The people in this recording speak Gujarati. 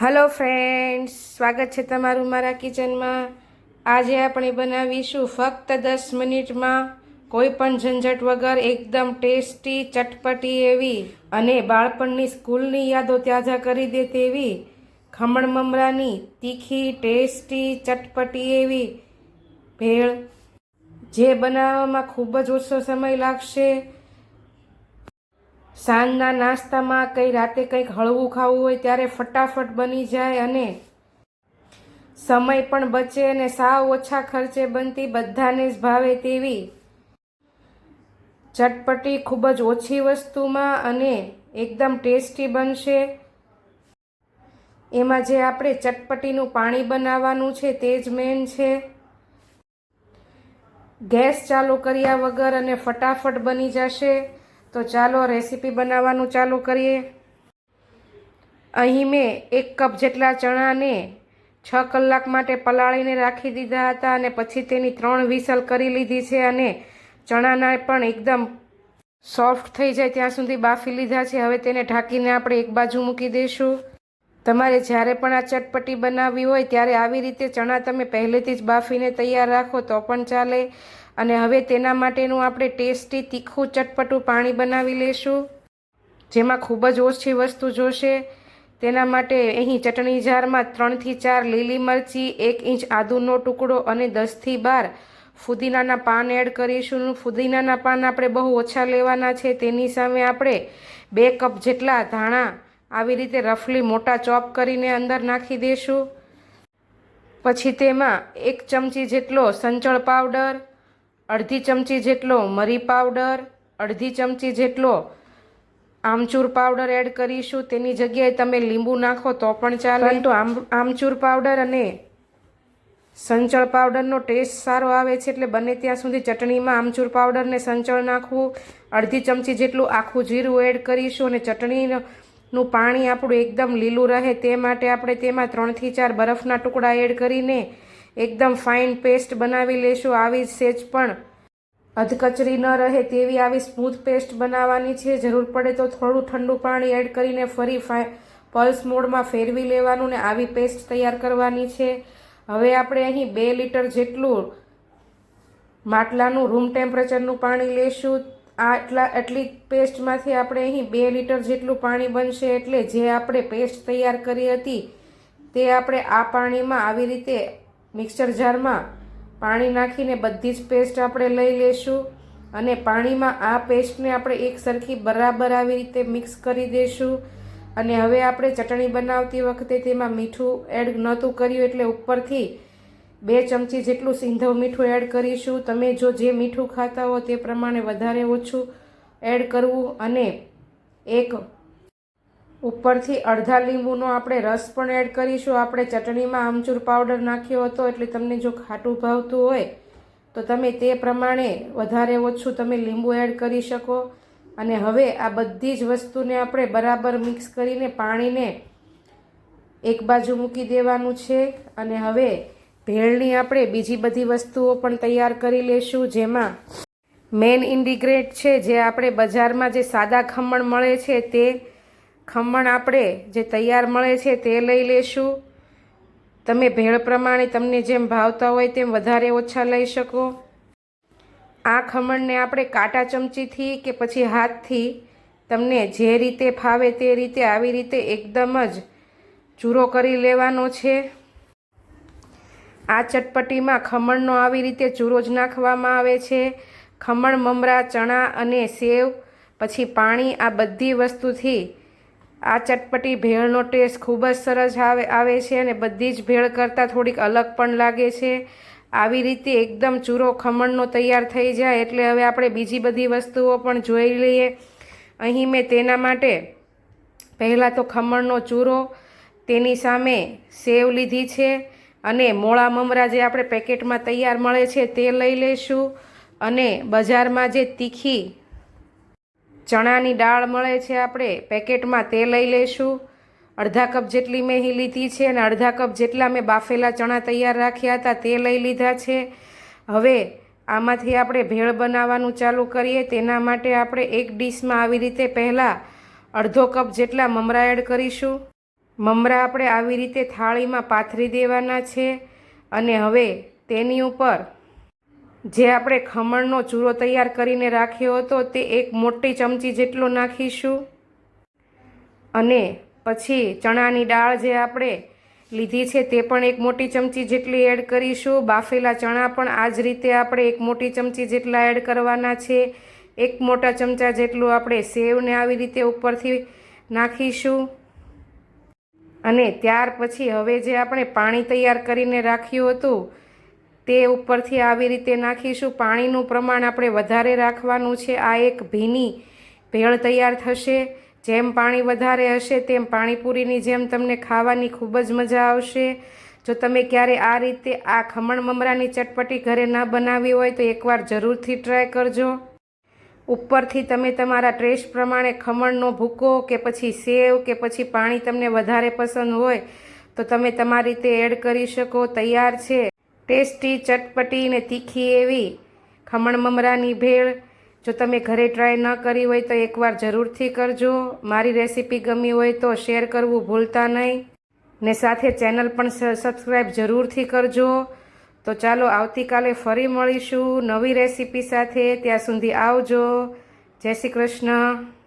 હલો ફ્રેન્ડ્સ સ્વાગત છે તમારું મારા કિચનમાં. આજે આપણે બનાવીશું ફક્ત દસ મિનિટમાં કોઈ પણ ઝંઝટ વગર એકદમ ટેસ્ટી, ચટપટી એવી અને બાળપણની સ્કૂલની યાદો તાજા કરી દે તેવી ખમણ મમરાની તીખી, ટેસ્ટી, ચટપટી એવી ભેળ. જે બનાવવામાં ખૂબ જ ઓછો સમય લાગશે. સાંજના નાસ્તામાં કંઈ રાતે કંઈક હળવું ખાવું હોય ત્યારે ફટાફટ બની જાય અને સમય પણ બચે અને સાવ ઓછા ખર્ચે બનતી બધાને જ ભાવે તેવી ચટપટી ખૂબ જ ઓછી વસ્તુમાં અને એકદમ ટેસ્ટી બનશે. એમાં જે આપણે ચટપટીનું પાણી બનાવવાનું છે તે જ મેન છે. ગેસ ચાલુ કર્યા વગર અને ફટાફટ બની જશે. તો ચાલો રેસીપી બનાવવાનું ચાલુ કરીએ. અહીં મેં એક કપ જેટલા ચણાને છ કલાક માટે પલાળીને રાખી દીધા હતા અને પછી તેની ત્રણ વિસલ કરી લીધી છે અને ચણાના પણ એકદમ સોફ્ટ થઈ જાય ત્યાં સુધી બાફી લીધા છે. હવે તેને ઢાંકીને આપણે એક બાજુ મૂકી દઈશું. તમારે જ્યારે પણ આ ચટપટી બનાવવી હોય ત્યારે આવી રીતે ચણા તમે પહેલેથી જ બાફીને તૈયાર રાખો તો પણ ચાલે. અને હવે તેના માટેનું આપણે ટેસ્ટી, તીખું, ચટપટું પાણી બનાવી લેશું. જેમાં ખૂબ જ ઓછી વસ્તુ જોશે. તેના માટે અહીં ચટણી જારમાં ત્રણથી ચાર લીલી મરચી, એક ઇંચ આદુનો ટુકડો અને દસથી બાર ફુદીનાના પાન એડ કરીશું. ફુદીનાના પાન આપણે બહુ ઓછા લેવાના છે. તેની સામે આપણે બે કપ જેટલા ધાણા આવી રીતે રફલી મોટા ચોપ કરીને અંદર નાખી દઈશું પછી તેમાં એક ચમચી જેટલો સંચળ પાવડર અડધી ચમચી જેટલો મરી પાવડર અડધી ચમચી જેટલો આમચૂર પાવડર એડ કરીશું. તેની જગ્યાએ તમે લીંબુ નાખો તો પણ ચાલે. તો આમ આમચૂર પાવડર અને સંચળ પાવડરનો ટેસ્ટ સારો આવે છે એટલે બને ત્યાં સુધી ચટણીમાં આમચૂર પાવડરને સંચળ નાખવું અડધી ચમચી જેટલું આખું જીરું એડ કરીશું અને ચટણીનું પાણી આપણું એકદમ લીલું રહે. તે માટે આપણે તેમાં ત્રણથી ચાર બરફના ટુકડા એડ કરીને એકદમ ફાઇન પેસ્ટ બનાવી લેશું. આવી સેજ પણ અધકચરી ન રહે તેવી આવી સ્મૂથ પેસ્ટ બનાવવાની છે. જરૂર પડે તો થોડું ઠંડુ પાણી એડ કરીને ફરી પલ્સ મોડમાં ફેરવી લેવાનું ને આવી પેસ્ટ તૈયાર કરવાની છે. હવે આપણે અહીં બે લીટર જેટલું માટલાનું રૂમ ટેમ્પરેચરનું પાણી લેશું. આટલા, આટલી પેસ્ટમાંથી આપણે અહીં બે લીટર જેટલું પાણી બનશે એટલે જે આપણે પેસ્ટ તૈયાર કરી હતી તે આપણે આ પાણીમાં આવી રીતે મિક્સર જારમાં પાણી નાખીને બધી જ પેસ્ટ આપણે લઈ લેશું અને પાણીમાં આ પેસ્ટને આપણે એક સરખી બરાબર આવી રીતે મિક્સ કરી દઈશું અને હવે આપણે ચટણી બનાવતી વખતે તેમાં મીઠું એડ નહોતું કર્યું એટલે ઉપરથી બે ચમચી જેટલું સિંધવ મીઠું એડ કરીશું. તમે જો જે મીઠું ખાતા હો તે પ્રમાણે વધારે ઓછું એડ કરવું અને એક ઉપરથી અડધા લીંબુનો આપણે રસ પણ એડ કરીશું. આપણે ચટણીમાં આમચૂર પાવડર નાખ્યો હતો એટલે તમને જો ખાટું ભાવતું હોય તો તમે તે પ્રમાણે વધારે ઓછું તમે લીંબુ એડ કરી શકો. અને હવે આ બધી જ વસ્તુને આપણે બરાબર મિક્સ કરીને પાણીને એક બાજુ મૂકી દેવાનું છે. અને હવે ભેળની આપણે બીજી બધી વસ્તુઓ પણ તૈયાર કરી લેશું, જેમાં મેઇન ઇન્ડિગ્રેટ છે, જે આપણે બજારમાં જે સાદા ખમણ મળે છે તે ખમણ આપણે જે તૈયાર મળે છે તે લઈ લેશું. તમે ભેળ પ્રમાણે તમને જેમ ભાવતા હોય તેમ વધારે ઓછા લઈ શકો. આ ખમણને આપણે કાંટા ચમચીથી કે પછી હાથથી તમને જે રીતે ફાવે તે રીતે આવી રીતે એકદમ જ ચૂરો કરી લેવાનો છે. આ ચટપટીમાં ખમણનો આવી રીતે ચૂરો જ નાખવામાં આવે છે. ખમણ, મમરા, ચણા અને સેવ, પછી પાણી આ બધી વસ્તુથી આ ચટપટી ભેળનો ટેસ્ટ ખૂબ જ સરસ આવે આવે છે અને બધી જ ભેળ કરતાં થોડીક અલગ પણ લાગે છે. આવી રીતે એકદમ ચૂરો ખમણનો તૈયાર થઈ જાય એટલે હવે આપણે બીજી બધી વસ્તુઓ પણ જોઈ લઈએ. અહીં મેં તેના માટે પહેલાં તો ખમણનો ચૂરો, તેની સામે સેવ લીધી છે અને મોળા મમરા જે આપણે પેકેટમાં તૈયાર મળે છે તે લઈ લઈશું. અને બજારમાં જે તીખી ચણાની દાળ મળે છે આપણે, પેકેટમાં તે લઈ લઈશું. અડધા કપ જેટલી મેં હી લીધી છે અને અડધા કપ જેટલા મેં બાફેલા ચણા તૈયાર રાખ્યા હતા તે લઈ લીધા છે. હવે આમાંથી આપણે ભેળ બનાવવાનું ચાલુ કરીએ. તેના માટે આપણે એક ડીશમાં આવી રીતે પહેલાં અડધો કપ જેટલા મમરા એડ કરીશું. મમરા આપણે આવી રીતે થાળીમાં પાથરી દેવાના છે અને હવે તેની ઉપર જે આપણે ખમણનો ચૂરો તૈયાર કરીને રાખ્યો હતો તે એક મોટી ચમચી જેટલો નાખીશું. અને પછી ચણાની દાળ જે આપણે લીધી છે તે પણ એક મોટી ચમચી જેટલી એડ કરીશું. બાફેલા ચણા પણ આ જ રીતે આપણે એક મોટી ચમચી જેટલા એડ કરવાના છે. એક મોટા ચમચા જેટલું આપણે સેવને આવી રીતે ઉપરથી નાખીશું. અને ત્યાર પછી હવે જે આપણે પાણી તૈયાર કરીને રાખ્યું હતું તે ઉપરથી આવી રીતે નાખીશું. પાણીનું પ્રમાણ આપણે વધારે રાખવાનું છે. આ એક ભીની ભેળ તૈયાર થશે. જેમ પાણી વધારે હશે તેમ પાણીપુરીની જેમ તમને ખાવાની ખૂબ જ મજા આવશે. જો તમે ક્યારે આ રીતે આ ખમણ મમરાની ચટપટી ઘરે ન બનાવી હોય તો એકવાર જરૂરથી ટ્રાય કરજો. ઉપરથી તમે તમારા ટેસ્ટ પ્રમાણે ખમણનો ભૂકો કે પછી સેવ કે પછી પાણી તમને વધારે પસંદ હોય તો તમે તમારી રીતે એડ કરી શકો. તૈયાર છે. ટેસ્ટી, ચટપટી ને તીખી એવી ખમણ મમરાની ભેળ. જો તમે ઘરે ટ્રાય ન કરી હોય તો એકવાર જરૂરથી કરજો. મારી રેસીપી ગમી હોય તો શેર કરવું ભૂલતા નહીં. ને સાથે ચેનલ પણ સબસ્ક્રાઈબ જરૂરથી કરજો. તો ચાલો આવતીકાલે ફરી મળીશું નવી રેસીપી સાથે. ત્યાં સુધી આવજો. જય શ્રી કૃષ્ણ.